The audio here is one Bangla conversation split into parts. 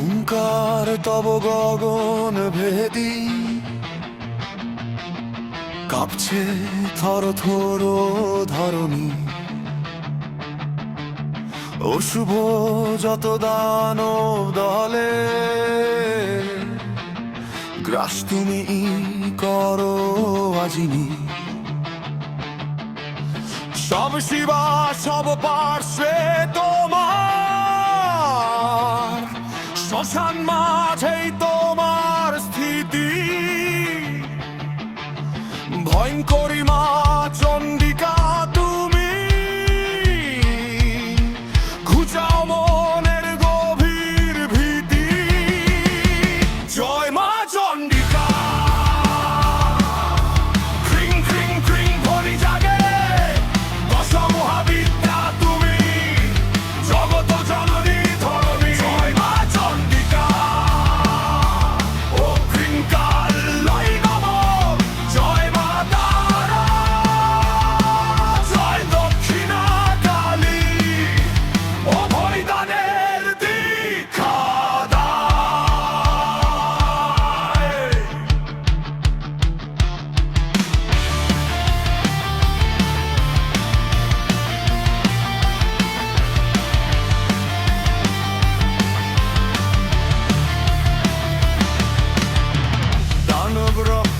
হুঙ্কার তব গগন ভেদি। কাঁপছে থর থর ধরণী। অশুভ যত দান দলে, গ্রাস তুমি করো আজিনি। সব শিবা, সব পার্শ্বে শ্মশান মাঝেই তোমার স্থিতি। ভয়ঙ্করী মা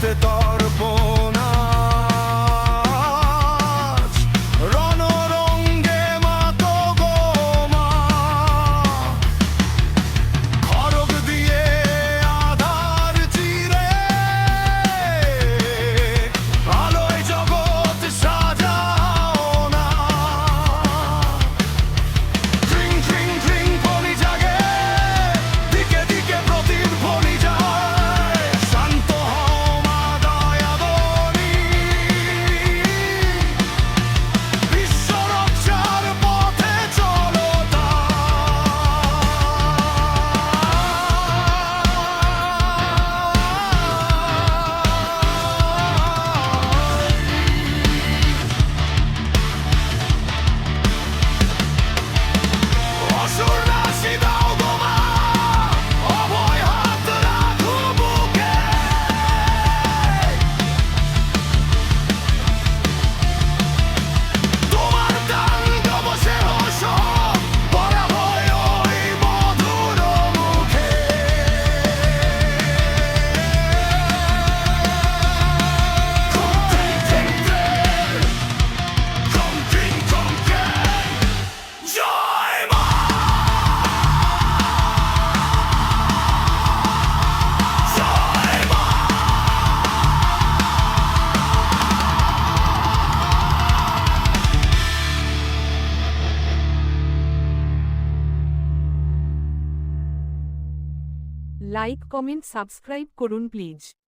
te dó. Like comment subscribe করুন প্লিজ।